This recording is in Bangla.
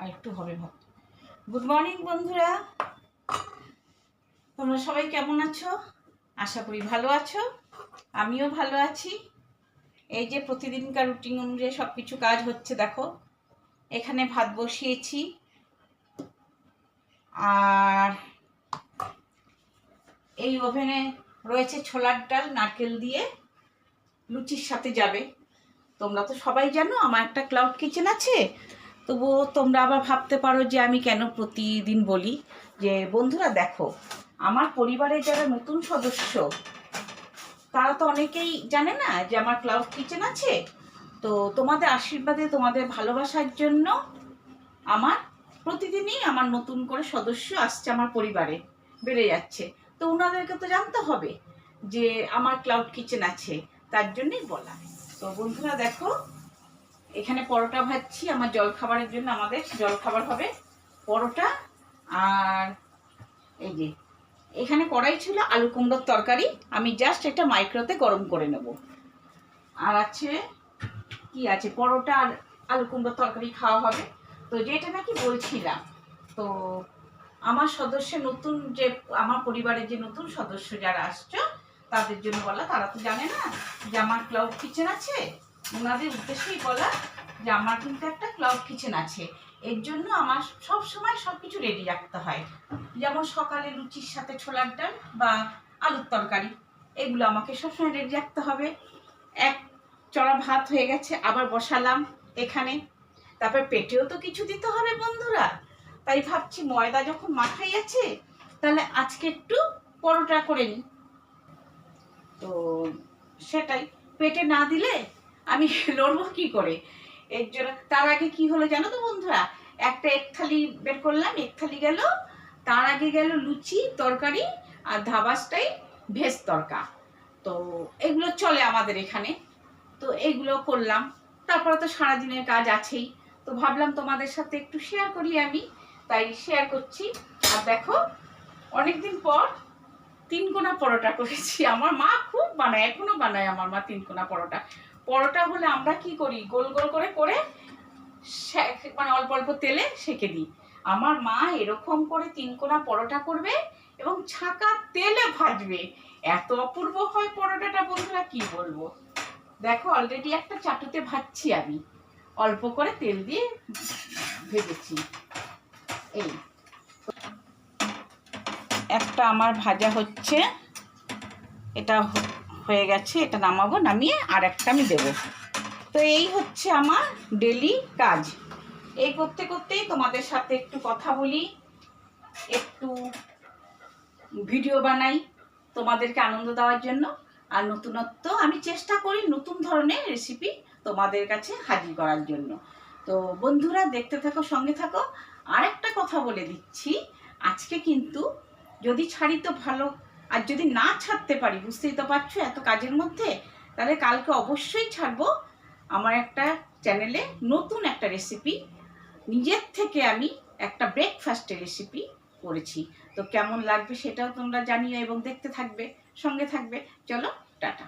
আর একটু হবে ভাত। গুড মর্নিং বন্ধুরা। তোমরা সবাই কেমন আছো? আশা করি ভালো আছো। আমিও ভালো আছি। এই যে প্রতিদিনকার রুটিন অনুযায়ী সব কিছু কাজ হচ্ছে, দেখো। এখানে ভাত বসিয়েছি। আর এই ওভেনে রয়েছে ছোলার ডাল, নারকেল দিয়ে লুচির সাথে যাবে। তোমরা তো সবাই জানো, আমার একটা ক্লাউড কিচেন আছে। তবুও তোমরা আবার ভাবতে পারো যে আমি কেন প্রতিদিন বলি যে, বন্ধুরা, দেখো, আমার পরিবারের যারা নতুন সদস্য, তারা তো অনেকেই জানে না যে আমার ক্লাউড কিচেন আছে। তো তোমাদের আশীর্বাদে, তোমাদের ভালোবাসার জন্য আমার প্রতিদিনই আমার নতুন করে সদস্য আসছে আমার পরিবারে, বেড়ে যাচ্ছে। তো ওনাদেরকে তো জানতে হবে যে আমার ক্লাউড কিচেন আছে, তার জন্যই বলা। তো বন্ধুরা, দেখো এখানে পরোটা ভাজছি, আমার জলখাবারের জন্য আমাদের জলখাবার হবে পরোটা। আর এই যে, এখানে কড়াই ছিল আলু কুমড়োর তরকারি। আমি জাস্ট এটা মাইক্রোতে গরম করে নেব। আর আছে, কি আছে? পরোটা আর আলু কুমড়োর তরকারি খাওয়া হবে। তো যেটা নাকি বলছিলাম, তো আমার সদস্য নতুন যে, আমার পরিবারের যে নতুন সদস্য যারা আসছো, তাদের জন্য বলা, তারা তো জানে না যে আমার ক্লাউড কিচেন আছে। ওনাদের উদ্দেশ্যেই বলা যে আমার কিন্তু একটা ক্লাউড কিচেন আছে। এর জন্য আমার সব সময় সব কিছু রেডি রাখতে হয়। যেমন সকালে লুচির সাথে ছোলার ডাল বা আলুর তরকারি, এগুলো আমাকে সবসময় রেডি রাখতে হবে। এক, চড়া ভাত হয়ে গেছে, আবার বসালাম এখানে। তারপর পেটেও তো কিছু দিতে হবে বন্ধুরা। তাই ভাবছি ময়দা যখন মাখাই আছে, তাহলে আজকে একটু পরোটা করে নিই। তো সেটাই, পেটে না দিলে আমি লড়বো কি করে? এর জন্য তার আগে কি হলো জানো তো বন্ধুরা? একটা এক থালি বের করলাম, এক থালি গেল, তার আগে গেল লুচি, তরকারি আর ধাবাসটাই ভেজ তরকা। তো এগুলো চলে আমাদের এখানে। তো এইগুলো করলাম। তারপরে তো সারাদিনের কাজ আছেই। তো ভাবলাম তোমাদের সাথে একটু শেয়ার করি আমি। তাই শেয়ার করছি। আর দেখো, অনেকদিন পর তিনকোনা পরোটা করেছি। আমার মা খুব বানায়, এখনও বানায় আমার মা তিনকোনা পরোটা। পরোটা হলে আমরা কি করি? গোল গোল করে করে মানে অল্প অল্প তেলে সেকে দিই। আমার মা এরকম করে তিন কোনা পরোটা করবে এবং ছাঁকা তেলে ভাজবে। এত অপূর্ব হয় পরোটাটা, বন্ধুরা, কি বলব? দেখো অলরেডি একটা চাটুতে ভাজছি আমি। অল্প করে তেল দিয়ে ভেজেছি। এই। একটা আমার ভাজা হচ্ছে। এটা হয়ে গেছে, এটা নামাবো, নামিয়ে আর একটা আমি দেবো। তো এই হচ্ছে আমার ডেলি কাজ। এই করতে করতেই তোমাদের সাথে একটু কথা বলি, একটু ভিডিও বানাই, তোমাদেরকে আনন্দ দেওয়ার জন্য। আর নতুনত্ব, আমি চেষ্টা করি নতুন ধরনের রেসিপি তোমাদের কাছে হাজির করার জন্য। তো বন্ধুরা, দেখতে থাকো, সঙ্গে থাকো। আর একটা কথা বলে দিচ্ছি। আজকে কিন্তু যদি ছাড়ি তো ভালো আর যদি না ছাড়তে পারি, বুঝতেই তো পারছ, এত কাজের মধ্যে, তাহলে কালকে অবশ্যই ছাড়বো আমার একটা চ্যানেলে নতুন একটা রেসিপি নিজের থেকে আমি একটা ব্রেকফাস্টের রেসিপি করেছি। তো কেমন লাগবে সেটাও তোমরা জানিও এবং দেখতে থাকবে, সঙ্গে থাকবে। চলো, টাটা।